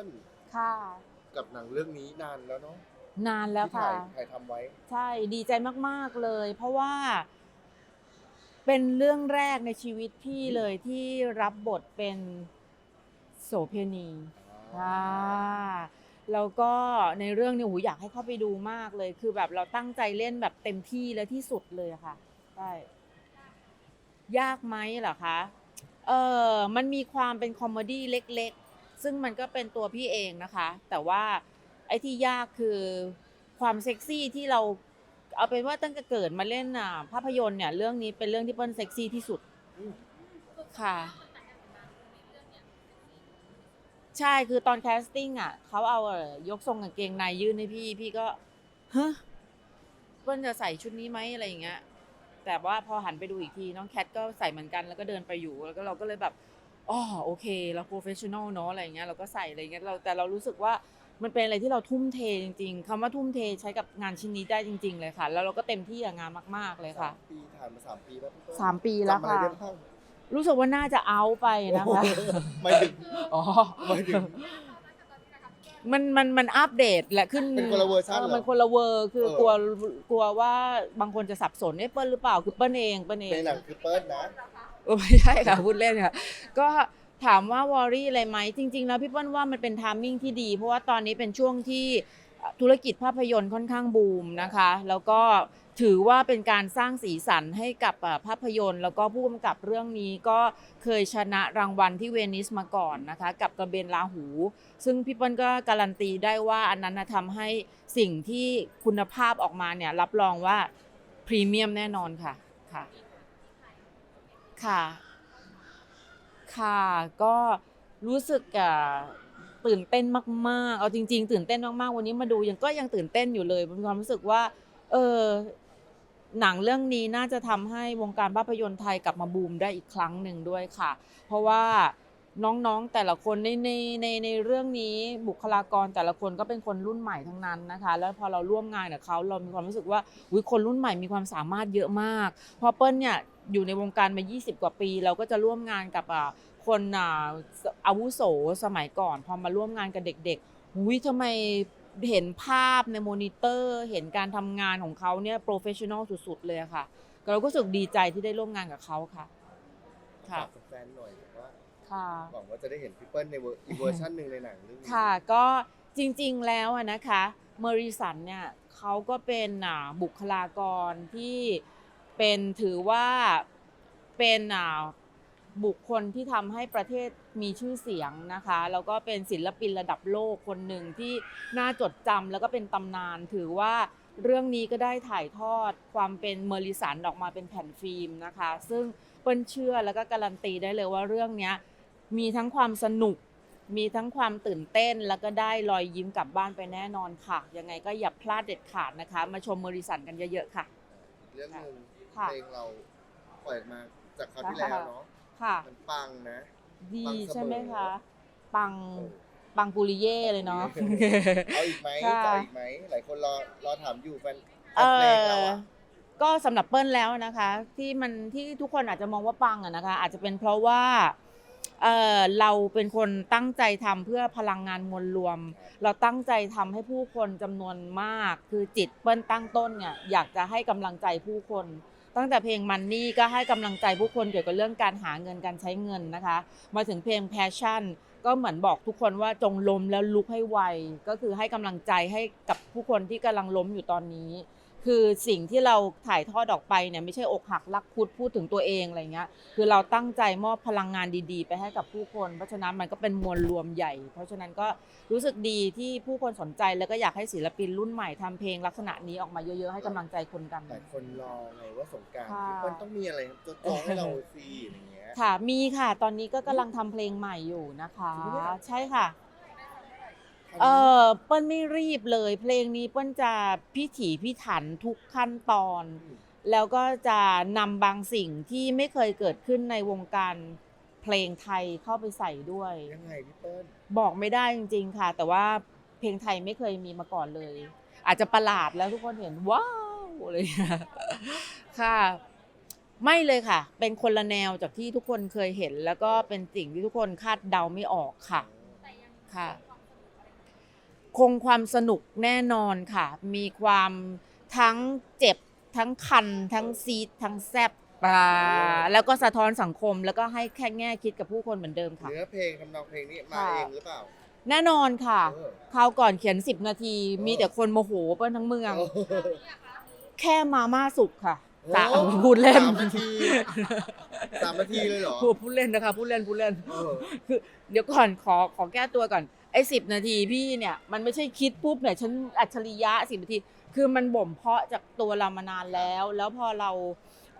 ปิ้ลค่ะ กับหนังเรื่องนี้นานแล้วเนาะนานแล้วที่ค่ะ ถ่ายถ่ายทำไว้ ใช่ดีใจมาก ๆ เลย เพราะว่า เป็นเรื่องแรกในชีวิตพี่เลยที่รับบทเป็นโสเพณีค่ะแล้วก็ในเรื่องเนี่ยหูอยากให้เข้าไปดูมากเลย คือแบบเราตั้งใจเล่นแบบเต็มที่และที่สุดเลยอะค่ะใช่ยากไหมเหรอคะเออมันมีความเป็นคอมเมดี้เล็ก ๆ ซึ่งมันก็เป็นตัวพี่เองนะคะ แต่ว่าไอ้ที่ยากคือความเซ็กซี่ที่เราเอาเป็นว่าตั้งแต่เกิดมาเล่นอะภาพยนตร์เนี่ยเรื่องนี้เป็นเรื่องที่เปิ้ลเซ็กซี่ที่สุดค่ะ ใช่คือตอนแคสติ้งอะเขาเอายกทรงกางเกงในยื่นให้พี่ พี่ก็เฮ้เปิ้ลจะใส่ชุดนี้ไหมอะไรอย่างเงี้ยแต่ว่าพอหันไปดูอีกทีน้องแคทก็ใส่เหมือนกันแล้วก็เดินไปอยู่แล้วก็เราก็เลยแบบ อ๋อโอเค เราโปรเฟชชั่นอลเนาะอะไรอย่างเงี้ยเราก็ใส่อะไรอย่างเงี้ยเราแต่เรารู้สึกว่ามันเป็นอะไรที่เราทุ่มเทจริง ๆคำว่าทุ่มเทใช้กับงานชิ้นนี้ได้จริง ๆ เลยค่ะ แล้วเราก็เต็มที่กับงานมากๆเลยค่ะสามปีถ่ายมาสามปีแล้วพี่เปิ้ลสามปีแล้วจำอะไรค่ะ ได้บ้างรู้สึกว่าน่าจะเอาไปนะคะ ไม่ถึงอ๋อ ไม่ถึง มันมันมันอัปเดตแหละขึ้นเป็นคนละเวอร์ชันเหรอมันคนละเวอร์คือเออ กลัวกลัวว่าบางคนจะสับสนเอ๊ะเปิ้ลหรือเปล่าคือเปิ้ลเองเปิ้ลเองในหนังคือเปิ้ลนะเออ ไม่ใช่ค่ะพูดเล่นค่ะ ก็ถามว่าวอรี่อะไรไหมจริง ๆ แล้วพี่เปิ้ลว่ามันเป็นทามมิ่งที่ดี เพราะว่าตอนนี้เป็นช่วงที่ธุรกิจภาพยนตร์ค่อนข้างบูมนะคะ แล้วก็ถือว่าเป็นการสร้างสีสันให้กับอ่าภาพยนตร์ แล้วก็ผู้กำกับเรื่องนี้ก็เคยชนะรางวัลที่เวนิสมาก่อนนะคะ กับกระเบนลาหู ซึ่งพี่เปิ้ลก็การันตีได้ว่าอันนั้นนะทำให้สิ่งที่คุณภาพออกมาเนี่ยรับรองว่าพรีเมียมแน่นอนค่ะค่ะ ค่ะ ค่ะ ก็รู้สึกอะตื่นเต้นมาก ๆ เอาจริง ๆ ตื่นเต้นมากๆ วันนี้มาดูยังก็ยังตื่นเต้นอยู่เลยมีความรู้สึกว่า เออหนังเรื่องนี้น่าจะทำให้วงการภาพยนตร์ไทยกลับมาบูมได้อีกครั้งหนึ่งด้วยค่ะ เพราะว่าน้องๆแต่ละคนในในในในเรื่องนี้บุคลากรแต่ละคนก็เป็นคนรุ่นใหม่ทั้งนั้นนะคะ แล้วพอเราร่วมงานกับเขาเรามีความรู้สึกว่าอุ๊ยคนรุ่นใหม่มีความสามารถเยอะมากเพราะเปิ้ลเนี่ย อยู่ในวงการมา 20 กว่าปี เราก็จะร่วมงานกับอ่าคนอ่าอาวุโสสมัยก่อน พอมาร่วมงานกับเด็กๆอุ้ยทำไมเห็นภาพในมอนิเตอร์ เห็นการทำงานของเขาเนี่ยโปรเฟชชั่นอลสุดๆ เลยอะค่ะ เราก็รู้สึกดีใจที่ได้ร่วมงานกับเขาค่ะ ค่ะ ฝากแฟนๆหน่อยว่าค่ะ หวังว่าจะได้เห็นพี่เปิ้ลในเวอร์อีกเวอร์ชันหนึ่งในหนังเรื่องนี้ค่ะก็จริงๆแล้วอะนะคะ เมอริสันเนี่ยเขาก็เป็นอ่าบุคลากรที่ เป็นถือว่าเป็นบุคคลที่ทำให้ประเทศมีชื่อเสียงนะคะ แล้วก็เป็นศิลปินระดับโลกคนหนึ่งที่น่าจดจำแล้วก็เป็นตำนาน ถือว่าเรื่องนี้ก็ได้ถ่ายทอดความเป็นเมอริสันออกมาเป็นแผ่นฟิล์มนะคะ ซึ่งเปิ้ลเชื่อแล้วก็การันตีได้เลยว่าเรื่องนี้มีทั้งความสนุก มีทั้งความตื่นเต้นแล้วก็ได้รอยยิ้มกลับบ้านไปแน่นอนค่ะ ยังไงก็อย่าพลาดเด็ดขาดนะคะ มาชมเมอริสันกันเยอะๆค่ะ เรื่องหนึ่ง ค่ะเพลงเราปล่อยมาจากคราวที่แล้วเนาะค่ะ มันปังนะ ดีปังเสมอใช่ไหมคะ ปังปังปุริเย่เลยเนาะเอาอีกไหมค่ะจะเอาอีกไหมหลายคนรอรอถามอยู่แฟนแฟเอนเพลงเราออะก็สำหรับเปิ้ลแล้วนะคะ ที่มันที่ทุกคนอาจจะมองว่าปังอะนะคะ อาจจะเป็นเพราะว่าเออเราเป็นคนตั้งใจทำเพื่อพลังงานมวลรวม เราตั้งใจทำให้ผู้คนจำนวนมาก คือจิตเปิ้ลตั้งต้นเนี่ยอยากจะให้กำลังใจผู้คน ตั้งแต่เพลงมันนี่ก็ให้กำลังใจผู้คนเกี่ยวกับเรื่องการหาเงินการใช้เงินนะคะ มาถึงเพลง passion ก็เหมือนบอกทุกคนว่าจงล้มแล้วลุกให้ไว ก็คือให้กำลังใจให้กับผู้คนที่กำลังล้มอยู่ตอนนี้ คือสิ่งที่เราถ่ายทอดออกไปเนี่ยไม่ใช่อกหักรักคุดพูดถึงตัวเองอะไรเงี้ยคือเราตั้งใจมอบพลังงานดีๆ ไปให้กับผู้คน เพราะฉะนั้นมันก็เป็นมวลรวมใหญ่ เพราะฉะนั้นก็รู้สึกดีที่ผู้คนสนใจแล้วก็อยากให้ศิลปินรุ่นใหม่ทำเพลงลักษณะนี้ออกมาเยอะๆให้กำลังใจคนกันหลายคนรอไงว่าสงกรารค่ะพี่เปิ้ลต้องมีอะไรจะจองให้เราฟรีอย่างเงี้ยค่ะมีค่ะ ตอนนี้ก็กำลังทำเพลงใหม่อยู่นะคะจริงปะเนี่ยใช่ค่ะ เออเปิ้ลไม่รีบเลย เพลงนี้เปิ้ลจะพิถีพิถันทุกขั้นตอน แล้วก็จะนำบางสิ่งที่ไม่เคยเกิดขึ้นในวงการเพลงไทยเข้าไปใส่ด้วย ยังไงพี่เปิ้ลบอกไม่ได้จริง ๆ ค่ะ แต่ว่าเพลงไทยไม่เคยมีมาก่อนเลย อาจจะประหลาดแล้วทุกคนเห็นว้าวอะไรอย่างเลยค่ะ ไม่เลยค่ะ เป็นคนละแนวจากที่ทุกคนเคยเห็น แล้วก็เป็นสิ่งที่ทุกคนคาดเดาไม่ออกค่ะ ค่ะ คงความสนุกแน่นอนค่ะ มีความทั้งเจ็บทั้งคัน ทั้งซีดทั้งแซบอ่าแล้วก็สะท้อนสังคมแล้วก็ให้แค่แง่คิดกับผู้คนเหมือนเดิมค่ะ เนื้อเพลงทำนองเพลงนี้มาค่ะเองหรือเปล่า แน่นอนค่ะเออ คราวก่อนเขียน 10 นาที มีแต่คนโมโหเปิ้ลทั้งเมืองโอ้โหแค่มาม่าสุกค่ะโอ้สามพูดเล่นสามนาทีสามนาทีเลยเหรอพูดพูดเล่นนะคะพูดเล่นพูดเล่น เออ คือเดี๋ยวก่อนขอขอแก้ตัวก่อน ไอ้สินาทีพี่เนี่ยมันไม่ใช่คิดปุ๊บเนี่ยฉันอัจฉริยะสิบนาที คือมันบ่มเพาะจากตัวเรามานานแล้ว แล้วพอเรา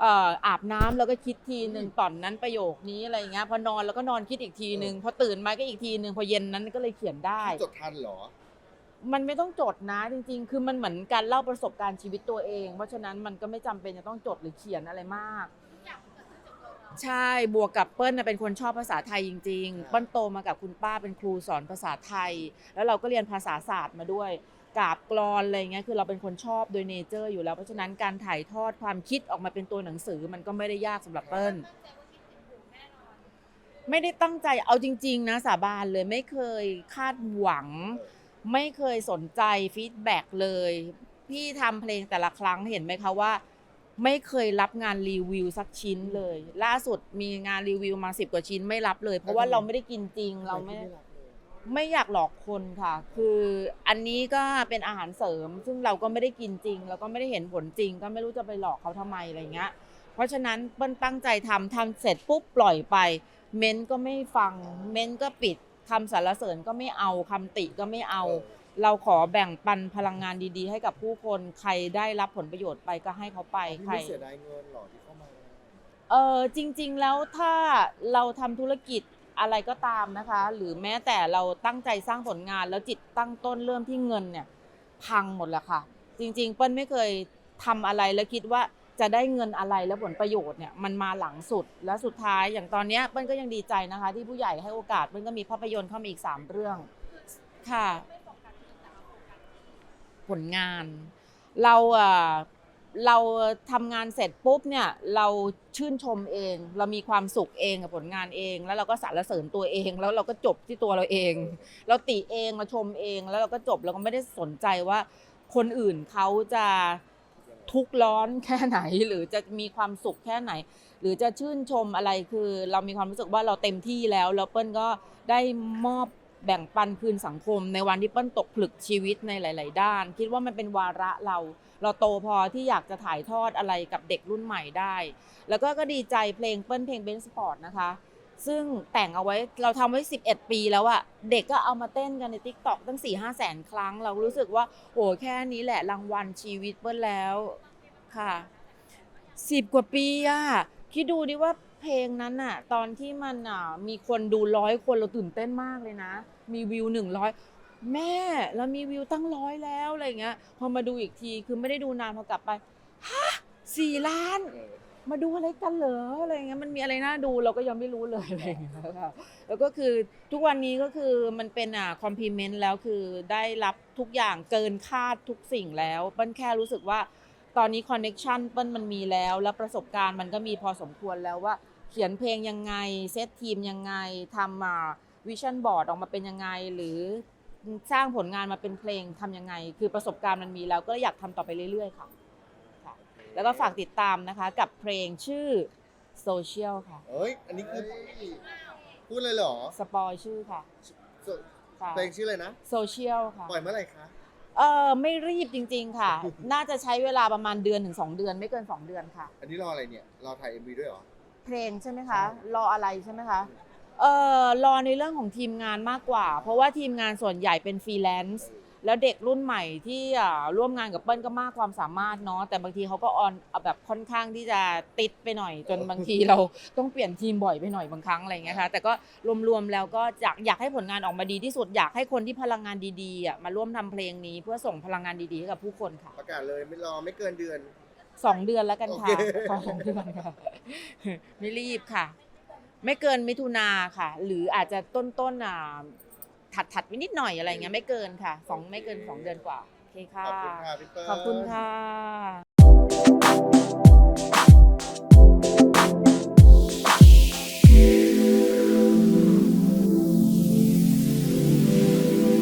เอ่ออาบน้ำแล้วก็คิดทีหนึ่งตอนนั้นประโยคนี้อะไรเงี้ยพอนอนแล้วก็นอนคิดอีกทีหนึ่งพอตื่นมาก็อีกทีหนึ่งพอเย็นนั้นก็เลยเขียนได้ จดทันเหรอ มันไม่ต้องจดนะจริง ๆ คือมันเหมือนการเล่าประสบการณ์ชีวิตตัวเอง เพราะฉะนั้นมันก็ไม่จำเป็นจะต้องจดหรือเขียนอะไรมาก ใช่บวกกับเปิ้ลน่ะเป็นคนชอบภาษาไทยจริงครับๆเปิ้ลโตมากับคุณป้าเป็นครูสอนภาษาไทย แล้วเราก็เรียนภาษาศาสตร์มาด้วยกราบกรอนอะไรเงี้ยคือเราเป็นคนชอบโดยเนเจอร์อยู่แล้วเพราะฉะนั้นการถ่ายทอดความคิดออกมาเป็นตัวหนังสือมันก็ไม่ได้ยากสำหรับเปิ้ลไม่ได้ตั้งใจเอาจริง ๆ นะสาบานเลยไม่เคยคาดหวัง ไม่เคยสนใจฟีดแบ็กเลย พี่ทำเพลงแต่ละครั้งเห็นไหมคะว่า ไม่เคยรับงานรีวิวสักชิ้นเลย ล่าสุดมีงานรีวิวมาสิบกว่าชิ้นไม่รับเลย เพราะว่าเราไม่ได้กินจริงเราไม่ทำรักเลยไม่อยากหลอกคนค่ะ คืออันนี้ก็เป็นอาหารเสริม ซึ่งเราก็ไม่ได้กินจริง แล้วก็ไม่ได้เห็นผลจริง ก็ไม่รู้จะไปหลอกเขาทำไมอะไรเงี้ย เพราะฉะนั้นเปิ้ลตั้งใจทำทำเสร็จปุ๊บปล่อยไป เม้นก็ไม่ฟัง เม้นก็ปิดคำสรรเสริญก็ไม่เอาคำติก็ไม่เอา เราขอแบ่งปันพลังงานดีๆ ให้กับผู้คนใครได้รับผลประโยชน์ไปก็ให้เขาไปพี่ใคร ไม่เสียดายเงินหรอที่เข้ามา เออจริง ๆ แล้วถ้าเราทำธุรกิจอะไรก็ตามนะคะ หรือแม้แต่เราตั้งใจสร้างผลงานแล้วจิตตั้งต้นเริ่มที่เงินเนี่ย พังหมดแล้วค่ะ จริง ๆ เปิ้ลไม่เคยทำอะไรแล้วคิดว่าจะได้เงินอะไรแล้วผลประโยชน์เนี่ยมันมาหลังสุดและสุดท้ายอย่างตอนเนี้ยเปิ้ลก็ยังดีใจนะคะ ที่ผู้ใหญ่ให้โอกาสเปิ้ลก็มีภาพยนตร์เข้ามาอีกสามเรื่องค่ะ ผลงาน เราอะเราทำงานเสร็จปุ๊บเนี่ยเราชื่นชมเอง เรามีความสุขเองกับผลงานเอง แล้วเราก็สรรเสริญตัวเอง แล้วเราก็จบที่ตัวเราเอง เราติเองเราชมเอง แล้วเราก็จบเราก็ไม่ได้สนใจว่า คนอื่นเขาจะทุกข์ร้อนแค่ไหน หรือจะมีความสุขแค่ไหน หรือจะชื่นชมอะไรคือ เรามีความรู้สึกว่าเราเต็มที่แล้วแล้วเปิ้ลก็ได้มอบ แบ่งปันคืนสังคม ในวันที่เปิ้ลตกผลึกชีวิตในหลาย ๆ ด้าน คิดว่ามันเป็นวาระเรา เราโตพอที่อยากจะถ่ายทอดอะไรกับเด็กรุ่นใหม่ได้ แล้วก็ก็ดีใจเพลงเปิ้ลเพลงเบนสปอร์ตนะคะ ซึ่งแต่งเอาไว้เราทำไว้ 11 ปีแล้วอะเด็กก็เอามาเต้นกันใน t ิ k t o k ตั้ง 4 5แสนครั้ง เรารู้สึกว่าโอ้แค่นี้แหละรางวัลชีวิตเปิ้ลแล้วค่ะสิบกว่าปีอะคิดดูดิว่า เพลงนั้นอะตอนที่มันอะมีคนดูร้อยคนเราตื่นเต้นมากเลยนะ มีวิวหนึ่งร้อยแม่เรามีวิวตั้งร้อยแล้วอะไรเงี้ย พอมาดูอีกทีคือไม่ได้ดูนานพอกลับไปฮะสี่ล้าน มาดูอะไรกันเหรออะไรเงี้ยมันมีอะไรน่าดูเราก็ยังไม่รู้เลยอะไรเงี้ยค่ะแล้วก็คือทุกวันนี้ก็คือมันเป็นอ่าคอมพลีเมนต์แล้วคือได้รับทุกอย่างเกินคาดทุกสิ่งแล้วเปิ้ลแค่รู้สึกว่าตอนนี้คอนเน็ชันเปิ้ลมันมีแล้ว แล้วประสบการณ์มันก็มีพอสมควรแล้วว่า เขียนเพลงยังไง เซตทีมยังไงทำมาวิชั่นบอร์ดออกมาเป็นยังไง หรือสร้างผลงานมาเป็นเพลงทำยังไง คือประสบการณ์มันมีแล้วก็อยากทำต่อไปเรื่อย ๆ ค่ะค่ะ แล้วก็ฝากติดตามนะคะกับเพลงชื่อโซเชียลค่ะ เอ้ย อันนี้คือพูดเลยเหรอสปอยชื่อค่ะโซค่ะเพลงชื่ออะไรนะ โซเชียลค่ะ ปล่อยเมื่อไหร่คะ เออไม่รีบจริง ๆ ค่ะ น่าจะใช้เวลาประมาณเดือนถึงสองเดือนไม่เกินสองเดือนค่ะ อันนี้รออะไรเนี่ย รอถ่าย MV ด้วยเหรอ เพลงใช่ไหมคะ รออะไรใช่ไหมคะเออรอในเรื่องของทีมงานมากกว่า เพราะว่าทีมงานส่วนใหญ่เป็นฟรีแลนซ์แล้วเด็กรุ่นใหม่ที่อ่าร่วมงานกับเปิ้ลก็มากความสามารถเนาะแต่บางทีเขาก็ออนเอาแบบค่อนข้างที่จะติดไปหน่อย จนบางทีเราต้องเปลี่ยนทีมบ่อยไปหน่อยบางครั้งอะไรอย่างเงี้ยค่ะแต่ก็รวมๆแล้วก็อยากอยากให้ผลงานออกมาดีที่สุดอยากให้คนที่พลังงานดีๆอะมาร่วมทำเพลงนี้เพื่อส่งพลังงานดีๆให้กับผู้คนค่ะประกาศเลยไม่รอไม่เกินเดือน สองเดือนแล้วกันค่ะโอเค สองเดือนค่ะ ไม่รีบค่ะ ไม่เกินมิถุนาค่ะ หรืออาจจะต้นต้นๆอ่าถัดถัดไปนิดหน่อยอะไรเงี้ยไม่เกินค่ะสองไม่เกินสองเดือนกว่าโอเคค่ะ ขอบคุณค่ะพี่เปิ้ล ขอบคุณค่ะ